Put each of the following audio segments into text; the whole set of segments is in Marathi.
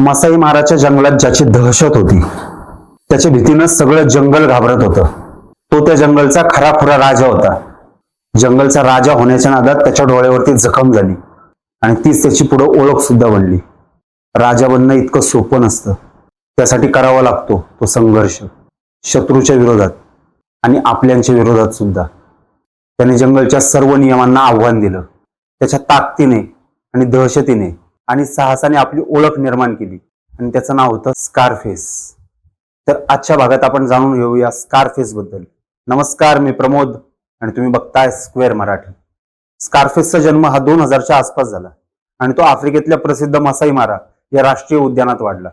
मसाई माराच्या जंगलात ज्याची दहशत होती त्याच्या भीतीनं सगळं जंगल घाबरत होतं. तो त्या जंगलचा खरा खुरा राजा होता. जंगलचा राजा होण्याच्या नादात त्याच्या डोळ्यावरती जखम झाली आणि तीच त्याची पुढे ओळख सुद्धा बनली. राजा बनणं इतकं सोपं नसतं. त्यासाठी करावा लागतो तो संघर्ष शत्रूच्या विरोधात आणि आपल्यांच्या विरोधात सुद्धा. त्याने जंगलच्या सर्व नियमांना आव्हान दिलं. त्याच्या ताकदीने आणि दहशतीने आणि साहसाने आपली ओळख निर्माण केली. आणि त्याचं नाव होतं स्कारफेस तर आजच्या भागात आपण जाणून घेऊया स्कारफेस बद्दल. नमस्कार मी प्रमोद आणि तुम्ही बघताय स्क्वेअर मराठी. स्कारफेसचा जन्म हा दोन हजारच्या आसपास झाला आणि तो आफ्रिकेतल्या प्रसिद्ध मसाई मारा या राष्ट्रीय उद्यानात वाढला.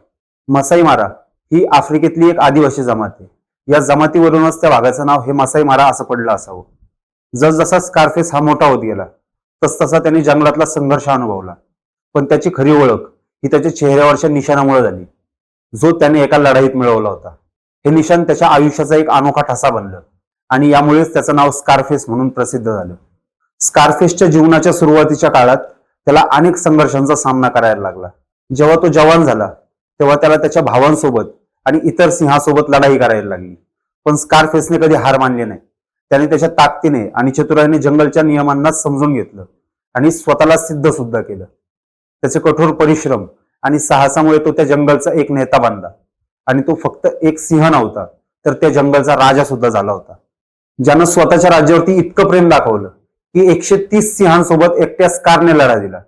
मसाई मारा ही आफ्रिकेतली एक आदिवासी जमात आहे. या जमातीवरूनच त्या भागाचं नाव हे मसाई मारा असं पडलं असावं. जसजसा स्कारफेस हा मोठा होत गेला तसतसा त्यांनी जंगलातला संघर्ष अनुभवला. पण त्याची खरी ओळख ही त्याच्या चेहऱ्यावरच्या निशाणामुळे झाली. जो त्याने एका लढाईत मिळवला होता. हे निशाण त्याच्या आयुष्याचा एक अनोखा ठसा बनलं आणि यामुळेच त्याचं नाव स्कारफेस म्हणून प्रसिद्ध झालं. स्कारफेसच्या जीवनाच्या सुरुवातीच्या काळात त्याला अनेक संघर्षांचा सामना करायला लागला. जेव्हा तो जवान झाला तेव्हा त्याला त्याच्या भावांसोबत आणि इतर सिंहासोबत लढाई करायला लागली. पण स्कारफेसने कधी हार मानली नाही. त्याने त्याच्या ताकदीने आणि चतुराईने जंगलच्या नियमांना समजून घेतलं आणि स्वतःला सिद्ध सुद्धा केलं. त्याचे कठोर परिश्रम आणि साहसामुळे तो त्या जंगलचा एक नेता बनला. आणि तो फक्त एक सिंह नव्हता तर त्या जंगलचा राजा सुद्धा झाला होता. ज्यानं स्वतःच्या राज्यावरती इतकं प्रेम दाखवलं की एकशे तीस सिंहांसोबत एकट्या स्कारने लढा दिला.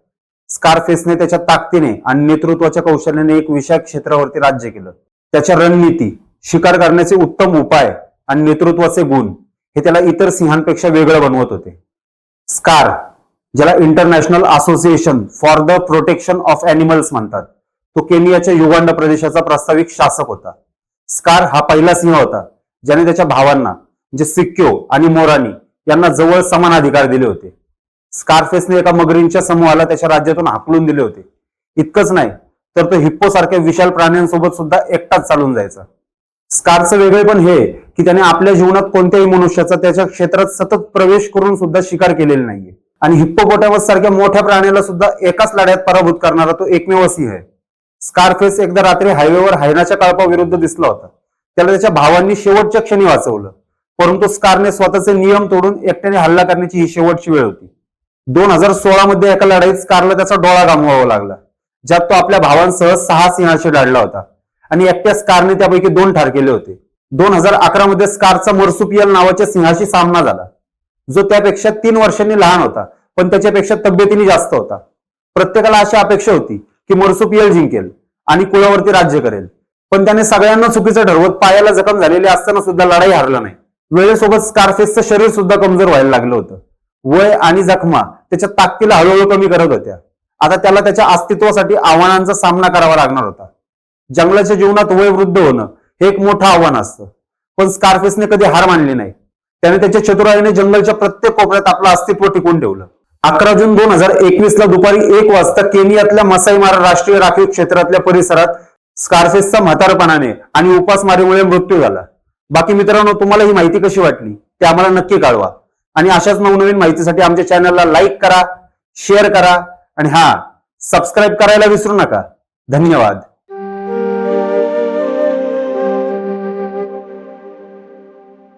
स्कारफेसने त्याच्या ताकदीने आणि नेतृत्वाच्या कौशल्याने एक विशाल क्षेत्रावरती राज्य केलं. त्याच्या रणनीती शिकार करण्याचे उत्तम उपाय आणि नेतृत्वाचे गुण हे त्याला इतर सिंहांपेक्षा वेगळं बनवत होते. स्कार ज्याला international association for the protection of animals म्हणतात. तो केनियाच्या युगांडा प्रदेशाचा प्रस्ताविक शासक होता. स्कार हा पहिला सिंह होता ज्याने त्याच्या भावांना म्हणजे सिक्यो आणि मोरानी यांना जवळ समान अधिकार दिले होते. स्कारफेसने एका मगरींच्या समूहाला त्याच्या राज्यातून हाकलून दिले होते. इतकंच नाही तर तो हिप्पो सारख्या विशाल प्राण्यांसोबत सुद्धा एकटाच चालून जायचा. स्कारचं वेगळेपण हे की त्याने आपल्या जीवनात कोणत्याही मनुष्याचा त्याच्या क्षेत्रात सतत प्रवेश करून सुद्धा शिकार केलेला नाहीये. आणि हिप्पोपोटॅमस सारख्या मोठ्या प्राण्याला सुद्धा एकाच लढ्यात पराभूत करणारा तो एकमेव सिंह आहे. स्कारफेस एकदा रात्री हायवेवर हायनाच्या कळपाविरुद्ध दिसला होता. त्याला त्याच्या भावांनी शेवटच्या क्षणी वाचवलं. परंतु स्कारने स्वतःचे नियम तोडून एकट्याने हल्ला करण्याची ही शेवटची वेळ होती. दोन हजार सोळा मध्ये एका लढाईत स्कारला त्याचा डोळा गमवावा लागला ज्यात तो आपल्या भावांसह सहा सिंहाशी लढला होता. आणि एकट्या स्कारने त्यापैकी दोन ठार केले होते. दोन हजार अकरा मध्ये स्कारचा मर्सुपियल नावाच्या सिंहाशी सामना झाला. जो त्यापेक्षा तीन वर्षांनी लहान होता पण त्याच्यापेक्षा तब्येतीने जास्त होता. प्रत्येकाला अशी अपेक्षा होती की मर्सुपियल जिंकेल आणि कुळावरती राज्य करेल. पण त्याने सगळ्यांना चुकीचं ठरवत पायाला जखम झालेली असताना सुद्धा लढाई हारला नाही. वेळेसोबत स्कारफेसचं शरीर सुद्धा कमजोर व्हायला लागलं होतं. वय आणि जखमा त्याच्या ताकदीला हळूहळू कमी करत होत्या. आता त्याला त्याच्या अस्तित्वासाठी आव्हानांचा सामना करावा लागणार होता. जंगलाच्या जीवनात वय वृद्ध होणं हे एक मोठं आव्हान असतं. पण स्कारफेसने कधी हार मानली नाही. त्याने त्याच्या चतुराईने जंगलच्या प्रत्येक कोपऱ्यात आपलं अस्तित्व टिकून ठेवलं. अकरा जून दोन हजार एकवीस ला दुपारी एक वाजता केनियातल्या मसाई मारा राष्ट्रीय राखीव क्षेत्रातल्या परिसरात स्कारफेसचा म्हातारपणाने आणि उपासमारीमुळे मृत्यू झाला. बाकी मित्रांनो तुम्हाला ही माहिती कशी वाटली? ते आम्हाला नक्की कळवा. आणि अशाच नवनवीन माहितीसाठी आमच्या चॅनलला लाईक करा शेअर करा आणि हा सबस्क्राईब करायला विसरू नका. धन्यवाद.